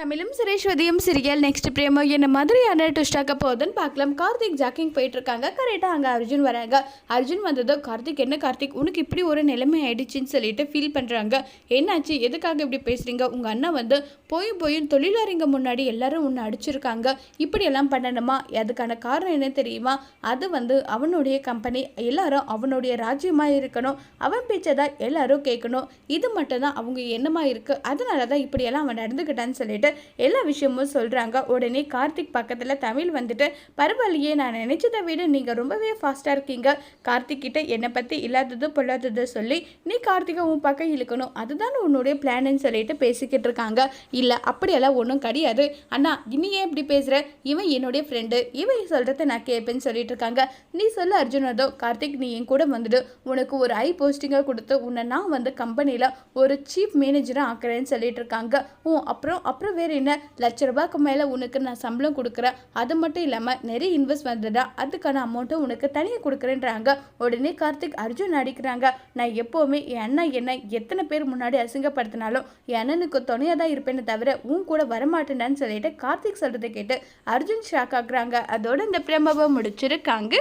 தமிழும் சுரேஷ்வதியும் serial next பிரேமோ என்ன மாதிரியான ட்விஸ்டாக்க போகுதுன்னு பார்க்கலாம். கார்த்திக் ஜாக்கிங் போயிட்டுருக்காங்க. கரெக்டாக அங்கே அர்ஜுன் வராங்க. அர்ஜுன் வந்ததோ கார்த்திக் என்ன கார்த்திக்? உனக்கு இப்படி ஒரு நிலைமை ஆயிடுச்சுன்னு சொல்லிட்டு ஃபீல் பண்ணுறாங்க என்னாச்சு? எதுக்காக இப்படி பேசுகிறீங்க உங்கள் அண்ணா வந்து போய் போய் தொழிலாளிங்க முன்னாடி எல்லாரும் உன்னை அடிச்சிருக்காங்க. இப்படியெல்லாம் பண்ணணுமா? அதுக்கான காரணம் என்ன தெரியுமா? அது வந்து அவனுடைய கம்பெனி எல்லாரும் அவனுடைய ராஜ்யமாக இருக்கணும். அவன் பேச்சை தான் எல்லாரும் கேட்கணும். இது மட்டும்தான் அவங்க என்னமாக இருக்குது அதனால தான் இப்படியெல்லாம் அவன் நடந்துக்கிட்டான்னு சொல்லிட்டு எல்லா விஷயமும் சொல்கிறாங்க உடனே கார்த்திக் பக்கத்தில் தமிழ் வந்துட்டு பரவாயில்லையே நான் நினைச்சதை விட நீங்கள் ரொம்பவே ஃபாஸ்ட்டாக இருக்கீங்க. கார்த்திக் கிட்ட என்னை பற்றி இல்லாதது பொல்லாதது சொல்லி நீ கார்த்திகை உன் பக்கம் இழுக்கணும். அதுதான் உன்னுடைய பிளான்னு சொல்லிட்டு பேசிக்கிட்டு இருக்காங்க. இல்லை அப்படியெல்லாம் ஒன்றும் கிடையாது. அண்ணா நீ ஏன் இப்படி பேசுகிற இவன் என்னுடைய ஃப்ரெண்டு இவன் சொல்கிறத நான் கேட்பேன்னு சொல்லிட்டு இருக்காங்க. நீ சொல்ல அர்ஜுனதோ கார்த்திக் நீ என் கூட வந்துடு. உனக்கு ஒரு ஐ போஸ்டிங்காக கொடுத்து உன்னை நான் வந்து கம்பெனியில் ஒரு சீஃப் மேனேஜராக ஆக்குறேன்னு சொல்லிட்டு இருக்காங்க. ஓ அப்புறம் அப்புறம் வேறு என்ன? லட்ச ரூபாய்க்கு மேலே உனக்கு நான் சம்பளம் கொடுக்குறேன். அது மட்டும் இல்லாமல் நிறைய இன்வெஸ்ட் வந்ததா அதுக்கான அமௌண்ட்டும் உனக்கு தனியாக கொடுக்குறேன்றாங்க. உடனே கார்த்திக் அர்ஜுன் அடிக்கிறாங்க நான் எப்போவுமே என் அண்ணா என்ன எத்தனை பேர் முன்னாடி அசிங்கப்படுத்தினாலும் என் அண்ணனுக்கு துணையாக தான் இருப்பேன்னு தவிர உன் கூட வரமாட்டேன்னு சொல்லிட்டு கார்த்திக் சொல்கிறத கேட்டு அர்ஜுன் ஷாக் ஆகுறாங்க. அதோட இந்த பிரமவை முடிச்சிருக்காங்க.